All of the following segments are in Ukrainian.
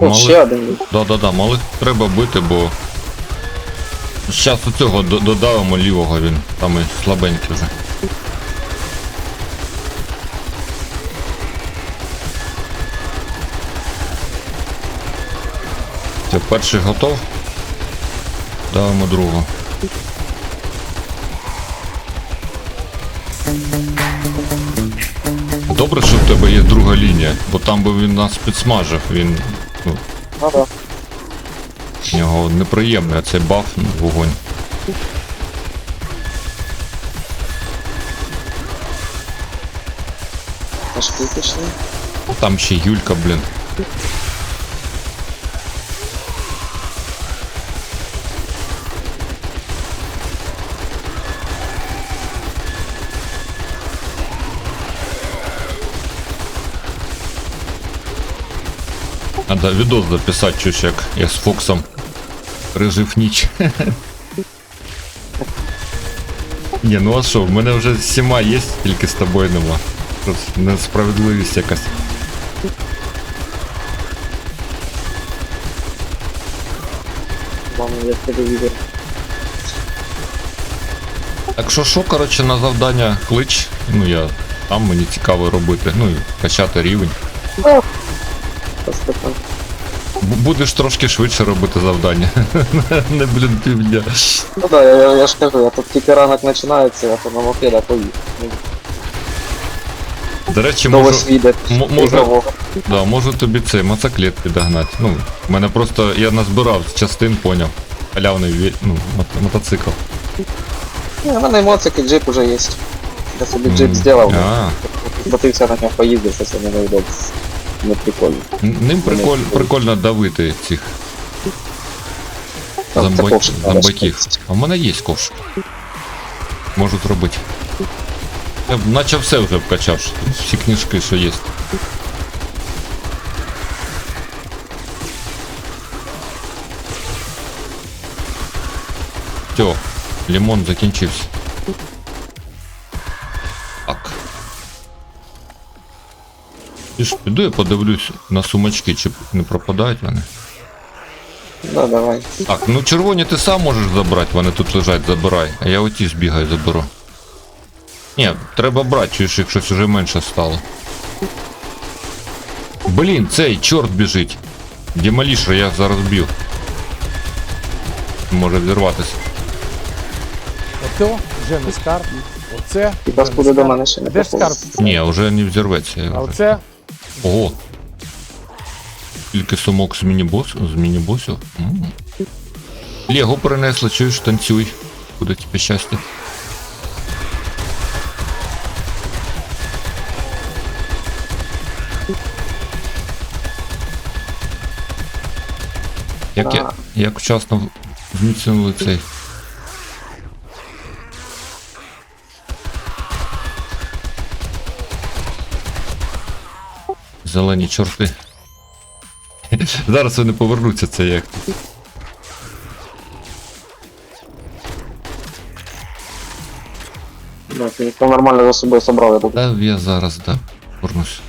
О, ще один. Да-да-да, малих треба бити, бо. Зараз у цього додавимо лівого він. Там і слабенький вже. Все, перший готов. Давимо другого. Добре, що в тебе є друга лінія, бо там би він нас підсмажив, він. Ну, Ну да. в нього неприємний, а цей баф вогонь. Пошли, пішли. Там ще Юлька, блін. Надо відос записати, чусь як я з Фоксом пережив ніч. Ні, ну а що, в мене вже сіма є, тільки з тобою нема. Просто несправедливість якась. Вам я телевізор. Так що що, коротше, на завдання клич. Ну я там мені цікаво робити. Ну і качати рівень. Просто там. Будеш трошки швидше робити завдання. Не блін півдня. Ну да, я, я, ж кажу, я тут тільки ранок починається, я то на мопеда поїду. До речі, можу, можу, да, можу тобі цей мотоциклет підогнати. Ну, в мене просто я назбирав частин, поняв. Халявний ну, мото- мотоцикл. Ні, у мене моцик і джип уже є. Я собі джип зробив. Бо ти все на нього поїздив, це не вийде. Не прикольно. ним приколь, прикольно давити цих зомбак- зомбаків. А в мене є ковш. Можу зробити. Я наче все вже вкачав, всі книжки, що є. Все, лимон закінчився. І ж піду я подивлюсь на сумочки, чи не пропадають вони. Да, давай. Так, ну червоні ти сам можеш забрати, вони тут лежать, забирай. А я оті збігаю, заберу. Ні, треба брати, чуєш, як щось уже менше стало. Блін, цей чорт біжить. Демолішер, я зараз б'ю. Може взірватися. Ото вже не скарб. Оце. Вас буде не до мене ще не Де ж скарб? Ні, вже не взірветься. я А вже. оце Ого. Тільки сумок з міні-бос, з міні-босів. Лего принесли, чуєш, танцюй. Буде тобі щастя. Як, я, як вчасно зміцнили цей. Зелені чорти. Зараз вони повернуться, це як. Так, ніхто нормально за собою собрав, я тут. Та я зараз, да, повернусь.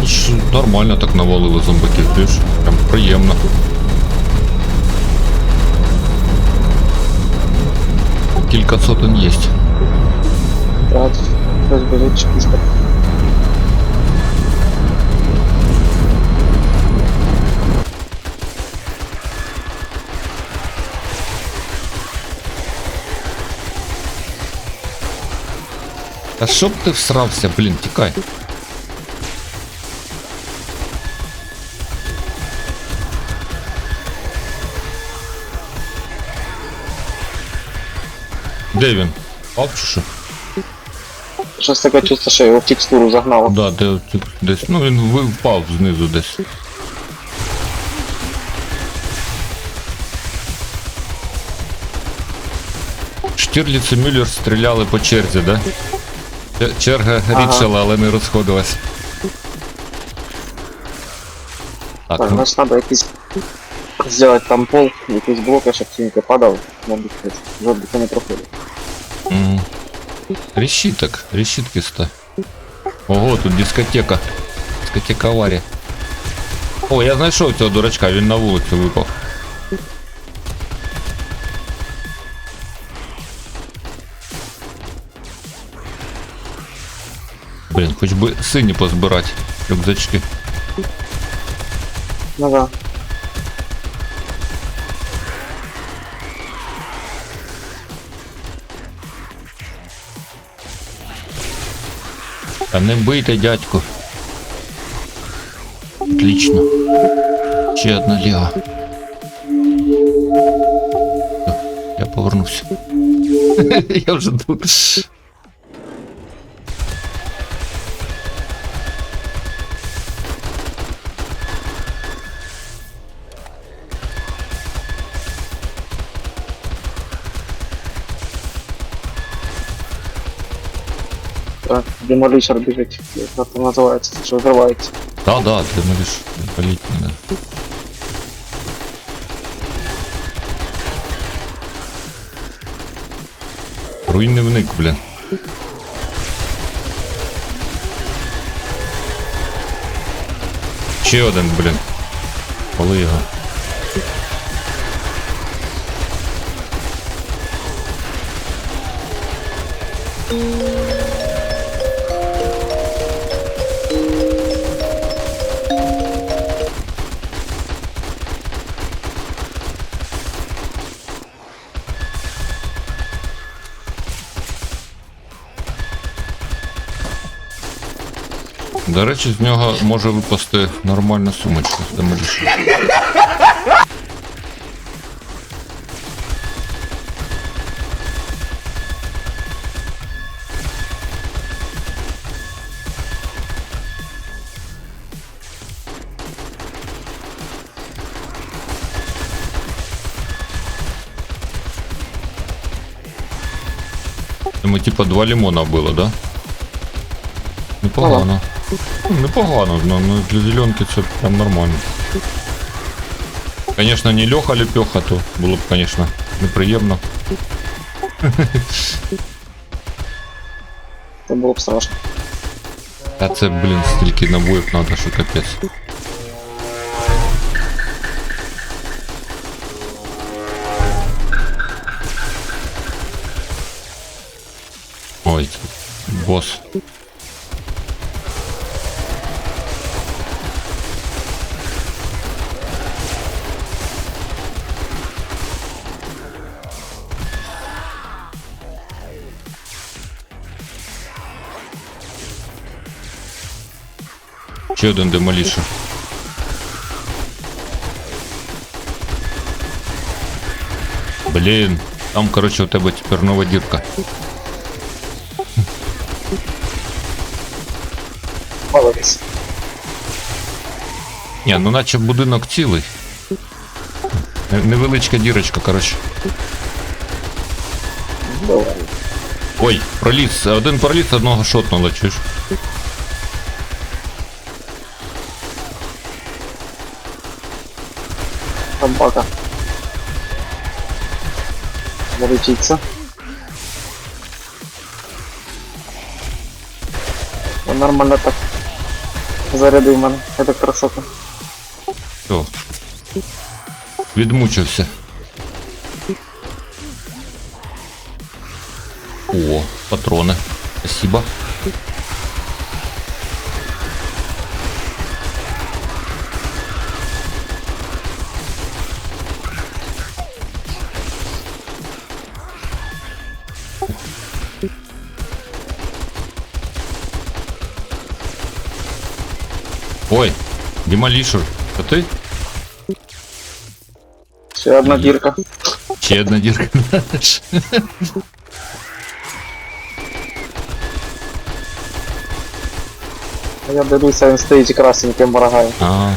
ніч нормально так навалили зомбаків, ти ж прям приємно. Кілька сотень є. Так, хтось біжить чекіста. Та щоб ти всрався, блін, тікай. Де він? Пав що? Щось таке чувство, що його в текстуру загнало. Да, де десь. Ну він впав знизу десь. Штірліц і Мюллер стріляли по черзі, да? Чер- Черга Ага. але не розходилась. Так, Так, ну, значить треба якийсь зробити там пол, якісь блоки, щоб тіньки падав, мабуть, жодних не проходить. м. решіток, решітки ста. Ого, тут дискотека. Дискотека аварія. О, я знайшов цього дурачка, він на вулицю випав. Блін, хоч би сині позбирати рюкзачки. Ну да. Та не вбийте, дядьку. Отлично. Ще одна ліга. Я повернувся. Я вже тут. Так, демолішер біжить, як це називається, що взривається. Да, да, ты говоришь, полить не надо. Руйнівник, блін. Ще один, блін. Коли його. До речі, з нього може випасти нормальна сумочка з демолішем. Ми типа два лимона було, да? Непогано. Ну, Непогано, но ну, для зеленки це прям нормально. Конечно, не Леха Лепеха, то було б, конечно, неприємно. Це було б страшно. А це, блін, стільки набоїв надо, що капець. Ой, це босс. Ще один демолішер. Блін, там, короче, у тебе тепер нова дірка. Молодець. Ні, ну наче будинок цілий. Невеличка дірочка, коротше. Ой, проліз. Один проліз, одного шотнуло, чуєш? Собака. Заручиться. Он нормально так зарядив мене електрошоком. Все. Відмучився. О, патрони. Спасибо. Демолишер, а ты? Ще одна дірка. Ще одна дірка. Я дивлюся, сами стоїть і красненьким моргає. А,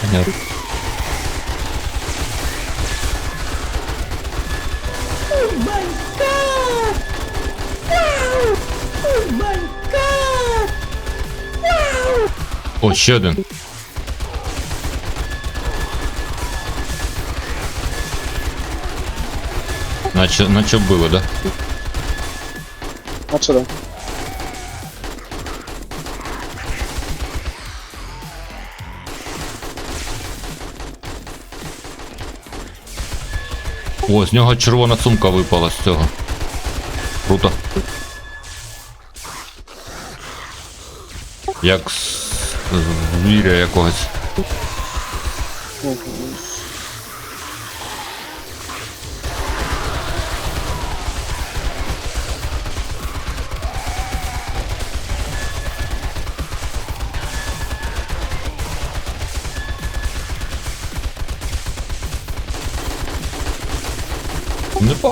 понятно. О, ще один. Наче, наче було, да? А що там? О, з нього червона сумка випала з цього. Круто. Як з звіря якогось.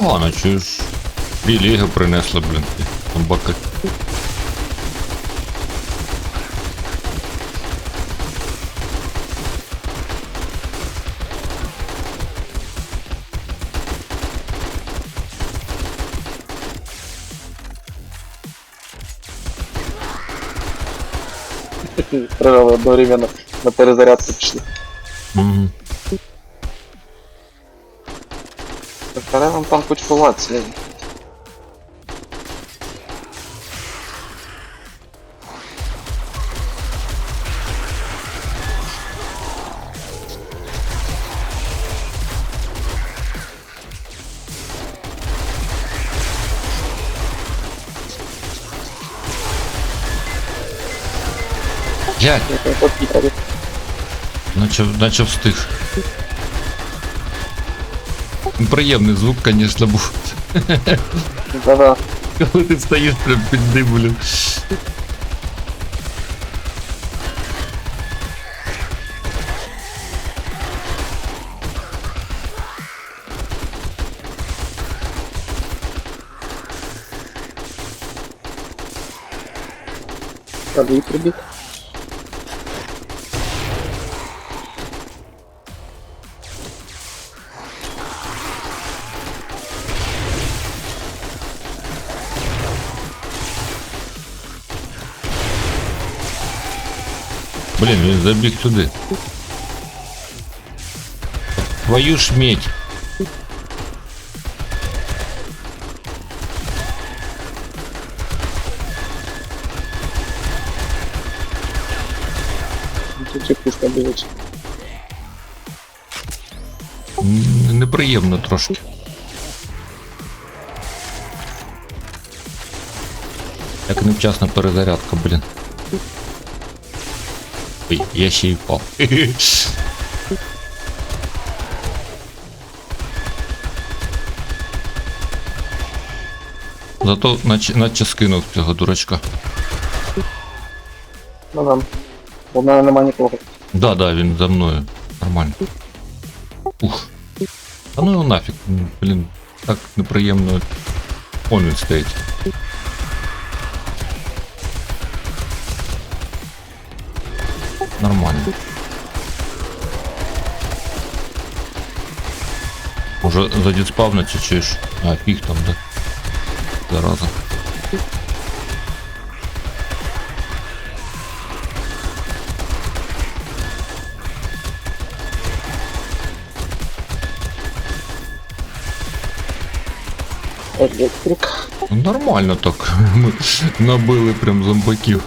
Непогано, ж дві ліги принесли, блін. Комбаки. Прижали одновременно на перезарядку пішли. Угу. Треба вам там кучкуватися. Блядь, Як він попікав. наче, наче встиг. Приємний звук, звісно, був. Да-да. Коли ти стоїш прям під ним, блін. Та і прибіг. Блін, він забіг туди. Твою ж медь. Тут чекушка дивиться. Неприємно трошки. Як невчасна перезарядка, блін. Ой, я ще й впав. Зато наче, наче скинув цього дурачка. Ну там. У мене нема нікого. Да, да, він за мною. Нормально. Ух. А ну його нафіг. Блін, так неприємно. Он він стоїть. Нормально. Може задіспавниться чи ж? А, фіг там, да? Зараза. Електрик. Ну, Нормально так. Ми набили прям зомбаків.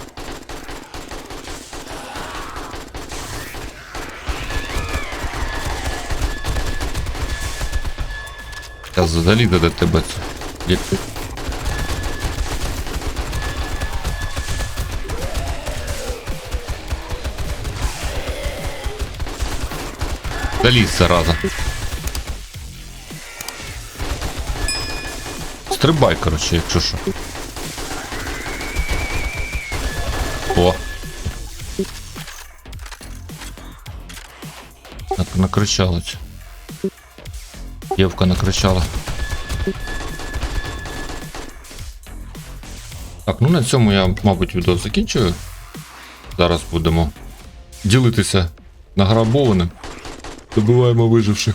Зараз залізе до тебе це. Заліз, зараза. Стрибай, коротше, якщо що. О. Так, накричала ця. Дівка накричала. Так, ну на цьому я, мабуть, відео закінчую. Зараз будемо ділитися награбованим. Добиваємо виживших.